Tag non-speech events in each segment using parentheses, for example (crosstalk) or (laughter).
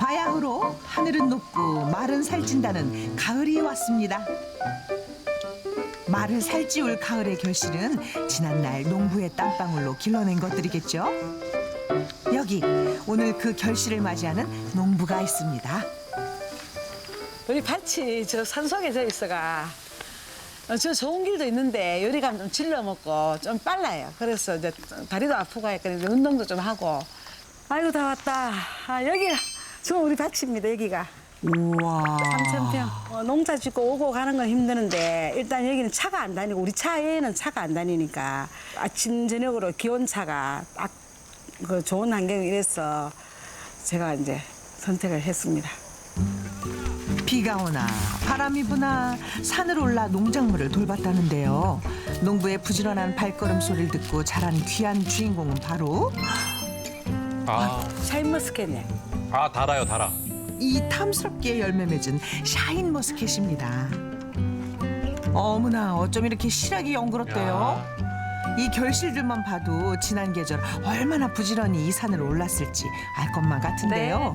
바야흐로 하늘은 높고 말은 살찐다는 가을이 왔습니다. 말을 살찌울 가을의 결실은 지난날 농부의 땀방울로 길러낸 것들이겠죠. 여기 오늘 그 결실을 맞이하는 농부가 있습니다. 우리 밭이 저 산속에 져 있어가 어, 저 좋은 길도 있는데 요리감 좀 질러 먹고 좀 빨라요. 그래서 이제 다리도 아프고 이제 운동도 좀 하고. 아이고 다 왔다. 아, 여기가 저 우리 밭입니다. 여기가 우와. 3,000평. 어, 농사 짓고 오고 가는 건 힘드는데 일단 여기는 차가 안 다니고 우리 차에는 차가 안 다니니까 아침 저녁으로 기온차가 딱 그 좋은 환경이 이래서 제가 이제 선택을 했습니다. 비가 오나 바람이 부나 산을 올라 농작물을 돌봤다는데요. 농부의 부지런한 발걸음 소리를 듣고 자란 귀한 주인공은 바로 아, 샤인머스켓네. 아 달아요 달아. 이 탐스럽게 열매 맺은 샤인 머스켓입니다. 어머나 어쩜 이렇게 실하게 연그럽대요. 이 결실들만 봐도 지난 계절 얼마나 부지런히 이 산을 올랐을지 알 것만 같은데요.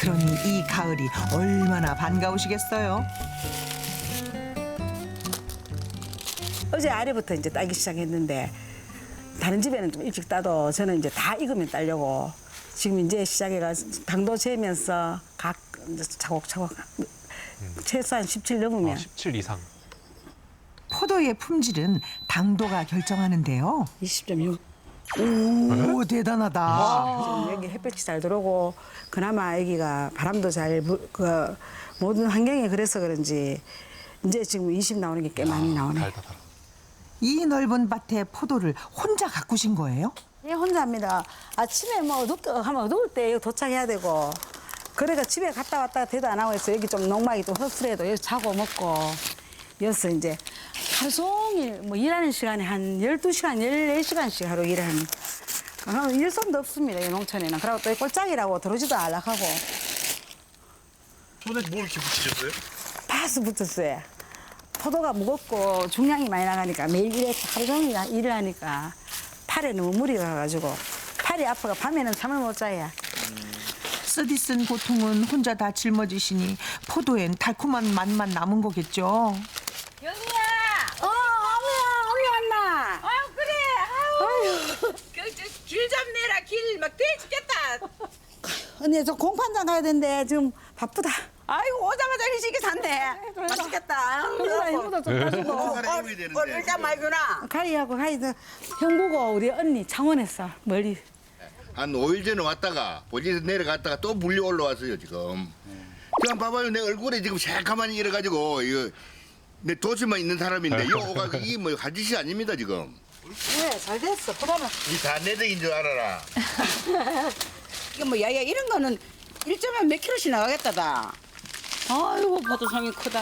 그러니 이 가을이 얼마나 반가우시겠어요. 어제 아래부터 이제 따기 시작했는데 다른 집에는 좀 일찍 따도 저는 이제 다 익으면 따려고 지금 이제 시작해가 당도 재면서 각 이제 차곡차곡 최소한 17 넘으면 아, 17 이상. 포도의 품질은 당도가 결정하는데요. 20.6 오 대단하다. 지금 여기 햇볕이 잘 들어오고 그나마 여기가 바람도 잘그 모든 환경이 그래서 그런지 이제 지금 20 나오는 게 꽤 많이 나오네. 달다 달아. 이 넓은 밭에 포도를 혼자 가꾸신 거예요? 예, 혼자 합니다. 아침에 뭐 어둡, 하면 어두울 때 여기 도착해야 되고. 그래가 집에 갔다 왔다 대도 안 하고 해서 여기 좀 농막이 좀 허술해도 여기 자고 먹고. 여기서 이제 하루 종일 뭐 일하는 시간에 한 12시간, 14시간씩 하루 일을 하는. 아, 일손도 없습니다, 이 농촌에는. 그리고 또 꼴짝이라고 들어오지도 않락하고. 손에 뭘 이렇게 붙이셨어요? 파스 붙었어요. 포도가 무겁고 중량이 많이 나가니까 매일 일에 하루 종일 일을 하니까 팔에 너무 무리가 가가지고 팔이 아파가 밤에는 잠을 못 자요. 쓰디 쓴 고통은 혼자 다 짊어지시니 포도엔 달콤한 맛만 남은 거겠죠. 영희야! 어, 어머야, 어머니 왔나? 아유 그래 아유 그길 좀 내라 길 막 돼 죽겠다 (laughs) 언니, 저 공판장 가야 되는데 지금 바쁘다. 아이고 오자마자 일식이 샀네 맛있겠다 힘도 좀 빠지고. 사람이 해야 되는데. 어, 일단 말구나 가리하고 가이도 형 보고 우리 언니 창원에서 멀리 한 5일 전에 왔다가 보지 내려갔다가 또 물려 올라왔어요 지금. 그냥 봐봐요 내 얼굴에 지금 새까만히 이래가지고 이거 내 도시만 있는 사람인데 이 오가 이뭐 가짓이 아닙니다 지금. 네, 잘 됐어. 보다는 이다 내 덕인 줄 알아라. (laughs) 이거 뭐 야야 이런 거는 1점에 몇 킬로씩 나가겠다다 아이고 포도송이 크다.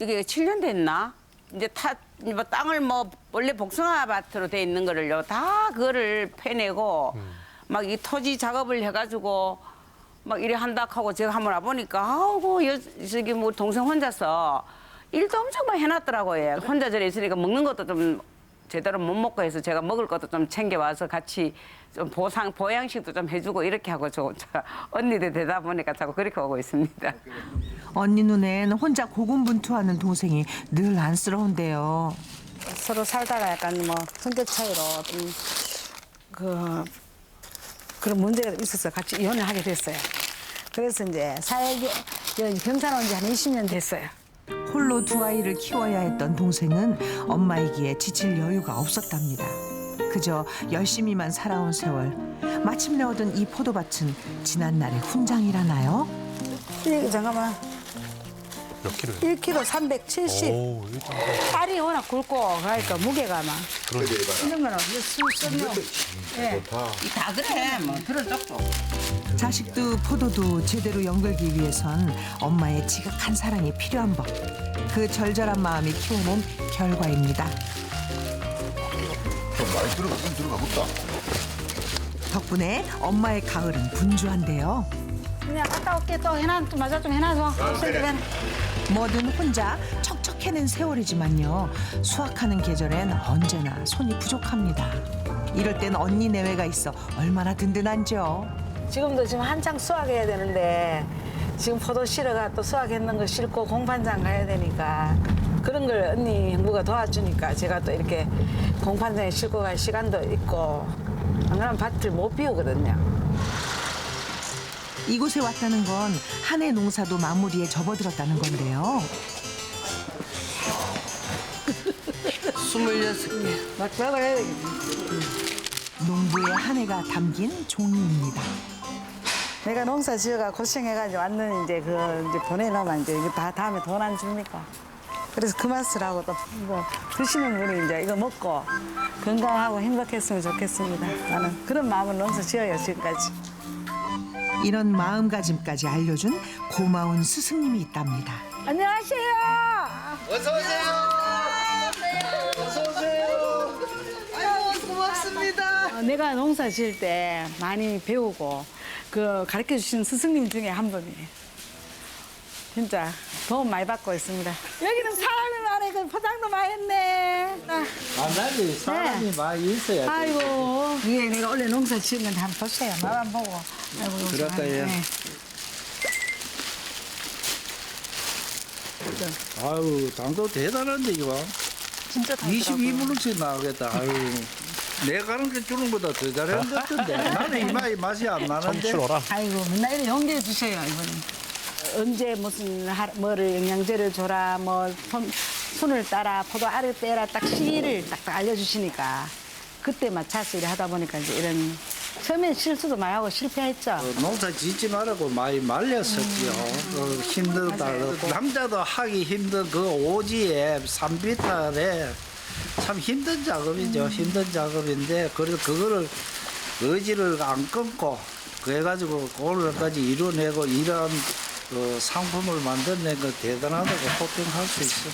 이게 7년 됐나? 이제 타, 뭐 땅을 뭐 원래 복숭아 밭으로 돼 있는 거를요. 다 그거를 패내고 막 이 토지 작업을 해가지고 막 이래 한다 하고 제가 한번 와보니까 아이고 여, 저기 뭐 동생 혼자서 일도 엄청 많이 해놨더라고요. 혼자 저래 있으니까 먹는 것도 좀 제대로 못 먹고 해서 제가 먹을 것도 좀 챙겨와서 같이 좀 보상 보양식도 좀 해주고 이렇게 하고 저, 저 언니들 되다 보니까 자꾸 그렇게 오고 있습니다. 언니 눈엔 혼자 고군분투하는 동생이 늘 안쓰러운데요. 서로 살다가 약간 뭐 성격 차이로 좀 그 그런 문제가 있어서 같이 이혼을 하게 됐어요. 그래서 이제 사회 경찰 온 지 한 20년 됐어요. 홀로 두 아이를 키워야 했던 동생은 엄마이기에 지칠 여유가 없었답니다. 그저 열심히만 살아온 세월. 마침내 얻은 이 포도밭은 지난날의 훈장이라나요? 이 잠깐만 몇 킬로예요? 1kg 370. 오, 알이 워낙 굵고 그러니까 무게가 막 이런 거는 술전용 예. 다 그래 뭐 들어줬고. 자식도 포도도 제대로 연결기 위해선 엄마의 지극한 사랑이 필요한 법. 그 절절한 마음이 키워낸 결과입니다. 좀 많이 들어가긴 들어가겠다. 덕분에 엄마의 가을은 분주한데요. 그냥 갔다 올게 또 해놔 또 맞아 좀 해놔줘. 그래. 뭐든 혼자 척척해낸 세월이지만요. 수확하는 계절엔 언제나 손이 부족합니다. 이럴 땐 언니 내외가 있어 얼마나 든든한죠. 지금도 지금 한창 수확해야 되는데 지금 포도 실어가 또 수확했는 거 싣고 공판장 가야 되니까 그런 걸 언니 형부가 도와주니까 제가 또 이렇게 공판장에 싣고 갈 시간도 있고 안 그러면 밭을 못 비우거든요. 이곳에 왔다는 건 한 해 농사도 마무리에 접어들었다는 건데요. 막 들어가야 되겠네. 농부의 한 해가 담긴 종이입니다. 내가 농사 지어가 고생해가지고 왔는 이제 그 이제 보내놓으면 이제 이거 다 다음에 돈 안 줍니까? 그래서 그 맛을 하고 또뭐 드시는 분이 이제 이거 먹고 건강하고 행복했으면 좋겠습니다. 나는 그런 마음으로 농사 지어요 지금까지. 이런 마음가짐까지 알려준 고마운 스승님이 있답니다. 안녕하세요. 어서 오세요. 어, 내가 농사 지을 때 많이 배우고 그 가르쳐 주신 스승님 중에 한 분이에요. 진짜 도움 많이 받고 있습니다. 여기는 사람이 많아. 그 포장도 많이 했네. 아, 만나지 사람이 많이 있어야 돼. 아이고. 이게 내가 원래 농사 지은 건데 한번 보세요. 맛만 보고. 아이고, 농사 그럴까요? 많이- 네. 아유 당도 대단한데 이거. 진짜 달더라고요. 22분씩 나오겠다. 아유. 내가 가는 게 주는 것보다 더 잘하는 것 같은데. 나는 이 맛이 맛이 안 나는데. 청출어라. 아이고 맨날 이렇게 연기해 주셔요 이번에 언제 무슨 하, 뭐를 영양제를 줘라 뭐 손, 손을 따라 포도 알을 떼라 딱 시기를 딱딱 알려주시니까 그때 맞춰서 이래 하다 보니까 이제 이런 처음엔 실수도 많이 하고 실패했죠 어, 농사 짓지 말라고 많이 말렸었지요. 그 힘들다. 남자도 하기 힘든 그 오지에 산비탈에 참 힘든 작업이죠. 힘든 작업인데 그래도 그거를 의지를 안 끊고 그래가지고 오늘까지 이뤄내고 이런 그 상품을 만들어낸 거 대단하다고 호평할 수 있어.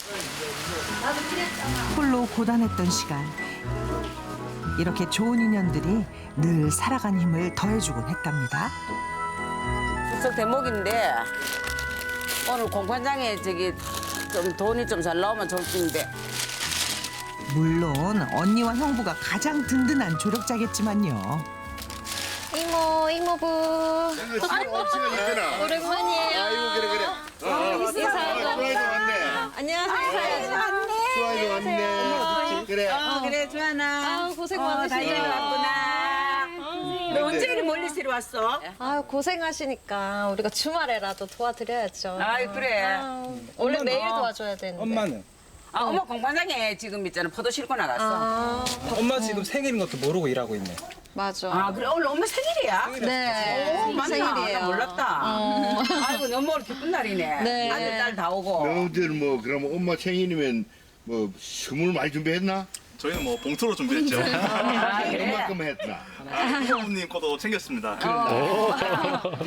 홀로 고단했던 시간. 이렇게 좋은 인연들이 늘 살아간 힘을 더해주곤 했답니다. 추석 대목인데 오늘 공판장에 저기 좀 돈이 좀 잘 나오면 좋을 텐데 물론 언니와 형부가 가장 든든한 조력자겠지만요. 이모, 이모부. 없으면 있잖아. 오랜만이에요. 아이고 그래 그래. 어, 어. 수아이도 왔네. 안녕하세요. 수아이도 왔네. 그래. 어 그래 주하나 아우, 고생 어, 많으시네요. 다행히 왔구나 너 언제 이리 멀리서 왔어? 아유, 고생하시니까 우리가 주말에라도 도와드려야죠. 아이 그래 아유, 원래 매일 도와줘야 되는데. 엄마는? 아 엄마 공판장에 지금 있잖아 포도 싣고 나갔어 아, 엄마 지금 생일인 것도 모르고 일하고 있네. 맞아. 아 그래 오늘 엄마 생일이야? 네. 오 맞나? 생일이에요. 나 몰랐다 (laughs) 아이고 너무 오늘 기쁜 날이네 네. 아들 딸 다 오고 너희들 뭐 그러면 엄마 생일이면 뭐 선물 많이 준비했나? 저희는 뭐 봉투로 준비했죠. 아 그래 얼마큼 했나? 부모님 것도 챙겼습니다.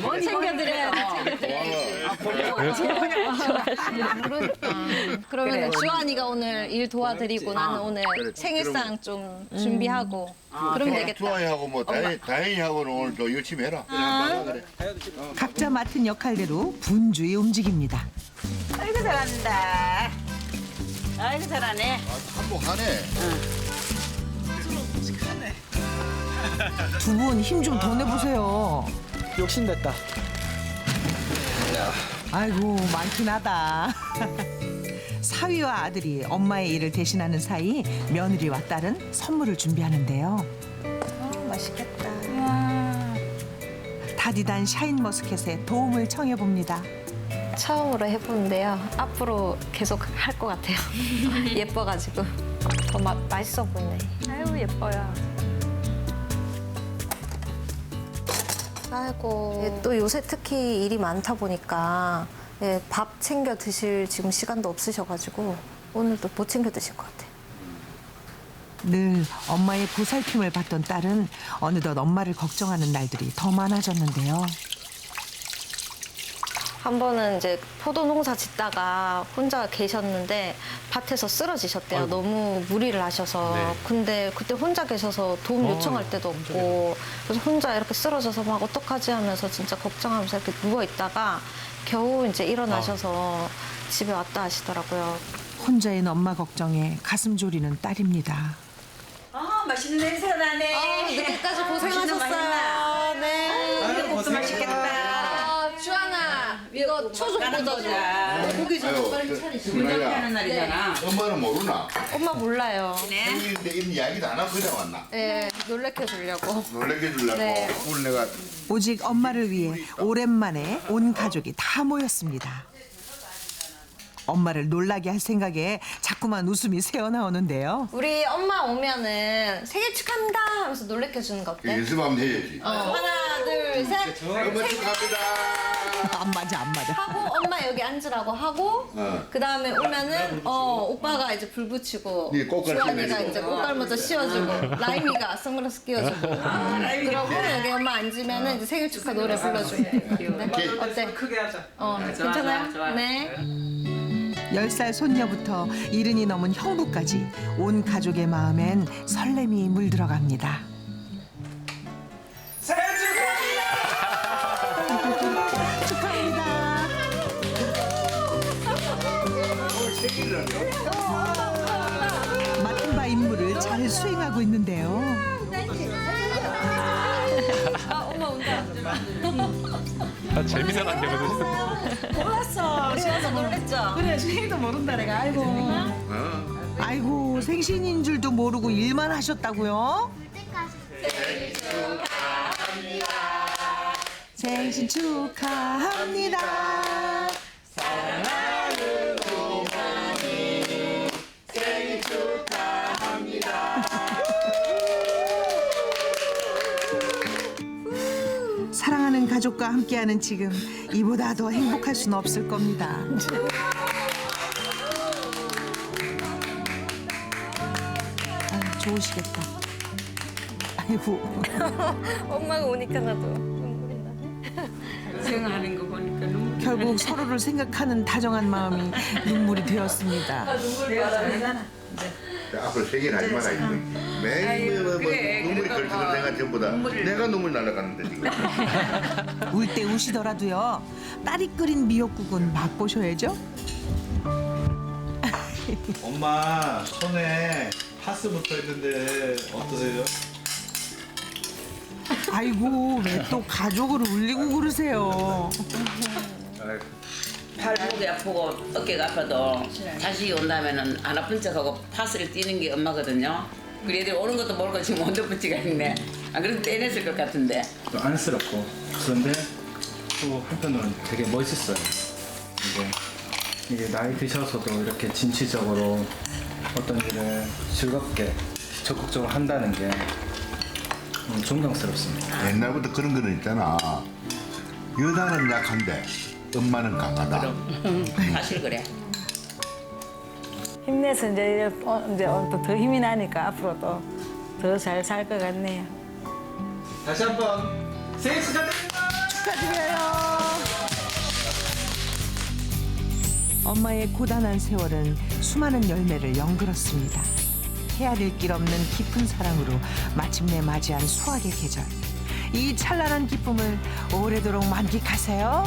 뭐니 챙겨드려야지. 그러면 그래. 주한이가 오늘 일 도와드리고 나는 오늘 생일상 좀 준비하고 그러면 되겠다. 수아이하고 뭐 다혜, 다혜이하고는 오늘 또 열심히 해라. 그래. 각자 맡은 역할대로 분주히 움직입니다. 아이고 잘한다 아이고 잘하네 한복하네. 두 분 힘 좀 더 내보세요. 욕심냈다. 아이고 많긴 하다. (laughs) 사위와 아들이 엄마의 일을 대신하는 사이 며느리와 딸은 선물을 준비하는데요. 맛있겠다. 다디단 샤인머스켓에 도움을 청해 봅니다. 처음으로 해보는데요. 앞으로 계속 할 것 같아요. (laughs) 예뻐가지고 더 마, 맛있어 보이네. 아유 예뻐요. 아이고. 예, 또 요새 특히 일이 많다 보니까 예, 밥 챙겨 드실 지금 시간도 없으셔가지고 오늘도 못 챙겨 드실 것 같아요. 늘 엄마의 보살핌을 받던 딸은 어느덧 엄마를 걱정하는 날들이 더 많아졌는데요. 한 번은 이제 포도 농사 짓다가 혼자 계셨는데 밭에서 쓰러지셨대요. 너무 무리를 하셔서. 네. 근데 그때 혼자 계셔서 도움 요청할 데도 없고 그래서 혼자 이렇게 쓰러져서 막 어떡하지 하면서 진짜 걱정하면서 이렇게 누워 있다가 겨우 이제 일어나셔서 집에 왔다 하시더라고요. 혼자인 엄마 걱정에 가슴 졸이는 딸입니다. 아 맛있는 냄새가 나네. 아, 늦게까지 고생하셨어요. 네. 국수 맛있겠다. 초중 꽂아줘. 고기 좀 빨리 저, 차리시. 하는 날이잖아. 엄마는 모르나? 엄마 몰라요. 생일인데 이런 이야기도 안 하고 그냥 왔나? 네, 놀래켜 주려고. 놀래켜 주려고 네. 오늘 내가 오직 엄마를 위해 오랜만에 온 가족이 다 모였습니다. 엄마를 놀라게 할 생각에 자꾸만 웃음이 새어나오는데요. 우리 엄마 오면은 생일 축하합니다 하면서 놀래켜 주는 거 어때? 연습하면 해야지. 어. 하나, 둘, 셋. 엄마 축하합니다. 안 맞아 안 맞아. 하고 엄마 여기 앉으라고 하고 어. 그 다음에 오면은 어 오빠가 이제 불 붙이고 네, 꽃갈 주환이가. 이제 꽃갈 먼저 씌워주고 라임이가 선글라스 끼워주고 그러고 여기 엄마 앉으면은 이제 생일 축하 노래 불러주고 네? 어때? 크게 하자. 어 괜찮아요? 네. 10살 손녀부터 이른이 넘은 형부까지 온 가족의 마음엔 설렘이 물들어갑니다. 수행하고 있는데요. 아 엄마 온다. 아, 안되거든요. 몰랐어. 그래서 놀랬죠? 그래 생일도 모른다 내가 아이고. 아이고 생신인 줄도 모르고 일만 하셨다고요? 생신 축하합니다. 가족과 함께하는 지금 이보다 더 행복할 수는 없을 겁니다. 아, 좋으시겠다. 아이고. (laughs) 엄마가 오니까 나도 눈물이 나. 생각하는 거 보니까 눈물. 결국 서로를 생각하는 다정한 마음이 눈물이 되었습니다. 앞으로 생일 하지 마라 이거. 매일 뭐, 뭐, 그래, 눈물이 그래도 걸치는 내가 전부 다 내가 눈물 날아가는데 지금. (laughs) 울 때 우시더라도요. 딸이 끓인 미역국은 맛보셔야죠. (laughs) 엄마 손에 파스 붙어 있는데 어떠세요? 아이고 왜 또 가족을 울리고 그러세요. 팔 목이 아프고 어깨가 아파도 다시 온다면은 안 아픈 척하고 파스를 뛰는 게 엄마거든요. 그래 애들 오는 것도 모르고 지금 원더부치가 있네. 안 그래도 떼냈을 것 같은데. 좀 안쓰럽고 그런데 또 한편으로는 되게 멋있어요. 이게 이게 나이 드셔서도 이렇게 진취적으로 어떤 일을 즐겁게 적극적으로 한다는 게 음, 존경스럽습니다. 옛날부터 그런 거는 있잖아. 여자는 약한데 엄마는 강하다. 사실 그래. 힘내서 이제 어, 이제 또 더 힘이 나니까 앞으로 또 더 잘 살 것 같네요. 다시 한번 생일 축하드립니다. 축하드려요. 엄마의 고단한 세월은 수많은 열매를 연그렸습니다. 헤아릴 길 없는 깊은 사랑으로 마침내 맞이한 수학의 계절. 이 찬란한 기쁨을 오래도록 만끽하세요.